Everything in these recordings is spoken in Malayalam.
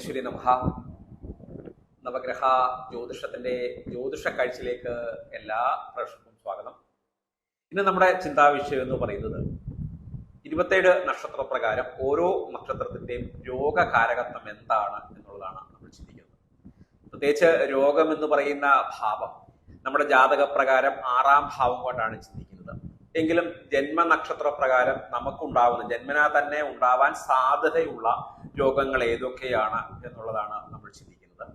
ശ്രീ നമഹ. നവഗ്രഹ ജ്യോതിഷത്തിന്റെ ജ്യോതിഷ കാഴ്ചയിലേക്ക് എല്ലാ പ്രേക്ഷകർക്കും സ്വാഗതം. ഇന്ന് നമ്മുടെ ചിന്താവിഷയം എന്ന് പറയുന്നത് ഇരുപത്തേഴ് നക്ഷത്ര പ്രകാരം ഓരോ നക്ഷത്രത്തിന്റെയും രോഗകാരകത്വം എന്താണ് എന്നുള്ളതാണ് നമ്മൾ ചിന്തിക്കുന്നത്. പ്രത്യേകിച്ച് രോഗം എന്ന് പറയുന്ന ഭാവം നമ്മുടെ ജാതകപ്രകാരം ആറാം ഭാവം കൊണ്ടാണ് ചിന്തിക്കുന്നത്. എങ്കിലും ജന്മനക്ഷത്ര പ്രകാരം നമുക്കുണ്ടാവുന്ന ജന്മനാ തന്നെ ഉണ്ടാവാൻ സാധ്യതയുള്ള രോഗങ്ങൾ ഏതൊക്കെയാണ് എന്നുള്ളതാണ് നമ്മൾ ചിന്തിക്കുന്നത്.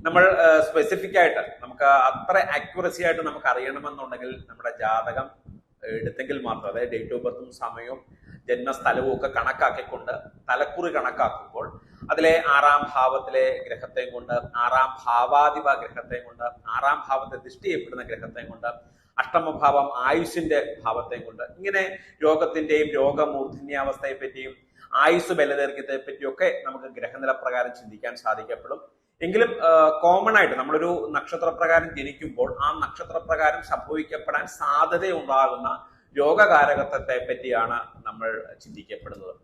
നമ്മൾ സ്പെസിഫിക് ആയിട്ട് നമുക്ക് അത്ര അക്യുറസി ആയിട്ട് നമുക്ക് അറിയണമെന്നുണ്ടെങ്കിൽ നമ്മുടെ ജാതകം എടുത്തെങ്കിൽ മാത്രം അതായത് ഡേറ്റ് ഓഫ് ബർത്തും സമയവും ജന്മസ്ഥലവും ഒക്കെ കണക്കാക്കിക്കൊണ്ട് തലക്കുറി കണക്കാക്കുമ്പോൾ അതിലെ ആറാം ഭാവത്തിലെ ഗ്രഹത്തെയും കൊണ്ട് ആറാം ഭാവാധിപ ഗ്രഹത്തെയും കൊണ്ട് ആറാം ഭാവത്തെ ദൃഷ്ടി ചെയ്യപ്പെടുന്ന ഗ്രഹത്തെയും കൊണ്ട് അഷ്ടമഭാവം ആയുഷിന്റെ ഭാവത്തെയും കൊണ്ട് ഇങ്ങനെ രോഗത്തിന്റെയും രോഗമൂർധന്യാവസ്ഥയെ പറ്റിയും ആയുസ് ബലദൈർഘ്യത്തെ പറ്റിയൊക്കെ നമുക്ക് ഗ്രഹനില പ്രകാരം ചിന്തിക്കാൻ സാധിക്കപ്പെടും. എങ്കിലും കോമൺ ആയിട്ട് നമ്മളൊരു നക്ഷത്രപ്രകാരം ജനിക്കുമ്പോൾ ആ നക്ഷത്രപ്രകാരം സംഭവിക്കപ്പെടാൻ സാധ്യതയുണ്ടാകുന്ന രോഗകാരകത്വത്തെ പറ്റിയാണ് നമ്മൾ ചിന്തിക്കപ്പെടുന്നത്.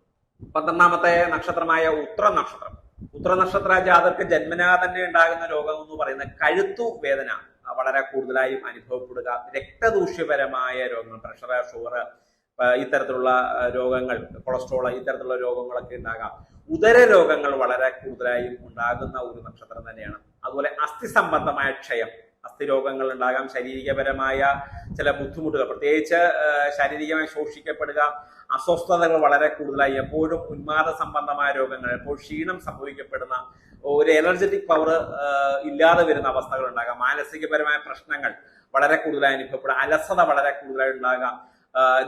പന്ത്രണ്ടാമത്തെ നക്ഷത്രമായ ഉത്ര നക്ഷത്രം ഉത്ര നക്ഷത്ര ജാതർക്ക് ജന്മനാ തന്നെ ഉണ്ടാകുന്ന രോഗം എന്ന് പറയുന്ന കഴുത്തു വേദന വളരെ കൂടുതലായും അനുഭവപ്പെടുക രക്തദൂഷ്യപരമായ രോഗങ്ങൾ പ്രഷർ ഷുഗർ ഇത്തരത്തിലുള്ള രോഗങ്ങൾ കൊളസ്ട്രോൾ ഇത്തരത്തിലുള്ള രോഗങ്ങളൊക്കെ ഉണ്ടാകാം. ഉദര രോഗങ്ങൾ വളരെ കൂടുതലായും ഉണ്ടാകുന്ന ഒരു നക്ഷത്രം തന്നെയാണ്. അതുപോലെ അസ്ഥി സംബന്ധമായ ക്ഷയം. അസ്ഥി രോഗങ്ങൾ ഉണ്ടാകാം. ശാരീരികപരമായ ചില ബുദ്ധിമുട്ടുകൾ പ്രത്യേകിച്ച് ശാരീരികമായി ശോഷിക്കപ്പെടുക അസ്വസ്ഥതകൾ വളരെ കൂടുതലായി എപ്പോഴും ഉന്മാദ സംബന്ധമായ രോഗങ്ങൾ എപ്പോൾ ക്ഷീണം സംഭവിക്കപ്പെടുന്ന ഒരു എനർജറ്റിക് പവർ ഇല്ലാതെ വരുന്ന അവസ്ഥകൾ ഉണ്ടാകാം. മാനസികപരമായ പ്രശ്നങ്ങൾ വളരെ കൂടുതലായി അനുഭവപ്പെടുക അലസത വളരെ കൂടുതലായി ഉണ്ടാകാം.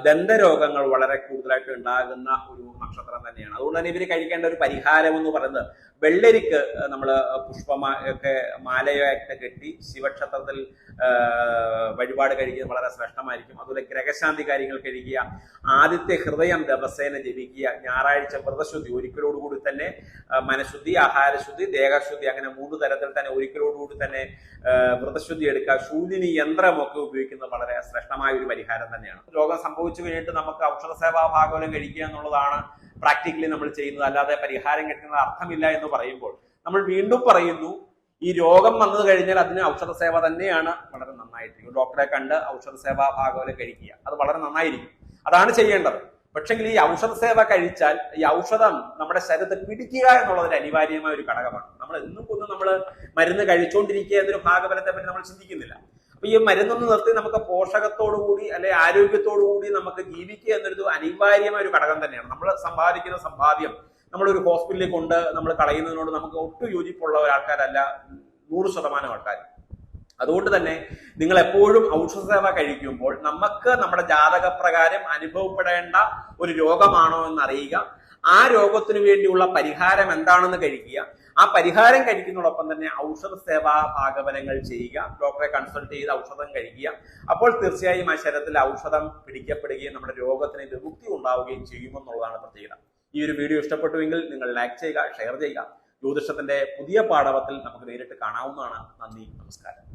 ദന്തരോഗങ്ങൾ വളരെ കൂടുതലായിട്ട് ഉണ്ടാകുന്ന ഒരു നക്ഷത്രം തന്നെയാണ്. അതുകൊണ്ട് തന്നെ ഇവർ കഴിക്കേണ്ട ഒരു പരിഹാരം എന്ന് പറയുന്നത് വെള്ളരിക്ക് നമ്മൾ പുഷ്പമാ ഒക്കെ മാലയായിട്ട് കെട്ടി ശിവക്ഷേത്രത്തിൽ വഴിപാട് കഴിക്കുന്നത് വളരെ ശ്രേഷ്ഠമായിരിക്കും. അതുപോലെ ഗ്രഹശാന്തി കാര്യങ്ങൾ കഴിക്കുക ആദ്യത്തെ ഹൃദയം ദിവസേന ജപിക്കുക ഞായറാഴ്ച വ്രതശുദ്ധി ഒരിക്കലോടുകൂടി തന്നെ മനഃശുദ്ധി ആഹാരശുദ്ധി ദേഹശുദ്ധി അങ്ങനെ മൂന്ന് തരത്തിൽ തന്നെ ഒരിക്കലോടുകൂടി തന്നെ വ്രതശുദ്ധി എടുക്കുക ശൂന്യനി യന്ത്രമൊക്കെ ഉപയോഗിക്കുന്നത് വളരെ ശ്രേഷ്ഠമായ ഒരു പരിഹാരം തന്നെയാണ്. രോഗം സംഭവിച്ചു കഴിഞ്ഞിട്ട് നമുക്ക് ഔഷധ സേവാ ഭാഗവലം കഴിക്കുക എന്നുള്ളതാണ് പ്രാക്ടിക്കലി നമ്മൾ ചെയ്യുന്നത്. അല്ലാതെ പരിഹാരം കിട്ടുന്നത് അർത്ഥമില്ല എന്ന് പറയുമ്പോൾ നമ്മൾ വീണ്ടും പറയുന്നു ഈ രോഗം വന്നു കഴിഞ്ഞാൽ അതിന് ഔഷധ സേവ തന്നെയാണ് വളരെ നന്നായിട്ടിരിക്കും ഡോക്ടറെ കണ്ട് ഔഷധ സേവാ ഭാഗവലം കഴിക്കുക. അത് വളരെ നന്നായിരിക്കും. അതാണ് ചെയ്യേണ്ടത്. പക്ഷെങ്കിൽ ഈ ഔഷധ സേവ കഴിച്ചാൽ ഈ ഔഷധം നമ്മുടെ ശരീരത്തെ പിടിക്കുക എന്നുള്ളതിന് അനിവാര്യമായ ഒരു ഘടകമാണ്. നമ്മൾ എന്നും കൊന്നും നമ്മൾ മരുന്ന് കഴിച്ചുകൊണ്ടിരിക്കുക എന്നൊരു ഭാഗഫലത്തെ പറ്റി നമ്മൾ ചിന്തിക്കുന്നില്ല. അപ്പൊ ഈ മരുന്നൊന്ന് നിർത്തി നമുക്ക് പോഷകത്തോടു കൂടി അല്ലെ ആരോഗ്യത്തോടു കൂടി നമുക്ക് ജീവിക്കുക എന്നൊരു അനിവാര്യമായ ഒരു ഘടകം തന്നെയാണ്. നമ്മൾ സമ്പാദിക്കുന്ന സമ്പാദ്യം നമ്മളൊരു ഹോസ്പിറ്റലിൽ കൊണ്ട് നമ്മൾ കളയുന്നതിനോട് നമുക്ക് ഒട്ടും യോജിപ്പുള്ള ഒരാൾക്കാരല്ല നൂറ് ശതമാനം ആൾക്കാർ. അതുകൊണ്ട് തന്നെ നിങ്ങൾ എപ്പോഴും ഔഷധ സേവ കഴിക്കുമ്പോൾ നമുക്ക് നമ്മുടെ ജാതകപ്രകാരം അനുഭവപ്പെടേണ്ട ഒരു രോഗമാണോ എന്ന് അറിയുക ആ രോഗത്തിനു വേണ്ടിയുള്ള പരിഹാരം എന്താണെന്ന് കഴിക്കുക. ആ പരിഹാരം കഴിക്കുന്നതോടൊപ്പം തന്നെ ഔഷധ സേവാ ഭാഗവനങ്ങൾ ചെയ്യുക ഡോക്ടറെ കൺസൾട്ട് ചെയ്ത് ഔഷധം കഴിക്കുക. അപ്പോൾ തീർച്ചയായും ആ ശരീരത്തിൽ ഔഷധം പിടിക്കപ്പെടുകയും നമ്മുടെ രോഗത്തിന് വിമുക്തി ഉണ്ടാവുകയും ചെയ്യുമെന്നുള്ളതാണ് പ്രത്യേകത. ഈ ഒരു വീഡിയോ ഇഷ്ടപ്പെട്ടുവെങ്കിൽ നിങ്ങൾ ലൈക്ക് ചെയ്യുക ഷെയർ ചെയ്യുക. ജ്യോതിഷത്തിന്റെ പുതിയ പാഠവത്തിൽ നമുക്ക് നേരിട്ട് കാണാവുന്നതാണ്. നന്ദി നമസ്കാരം.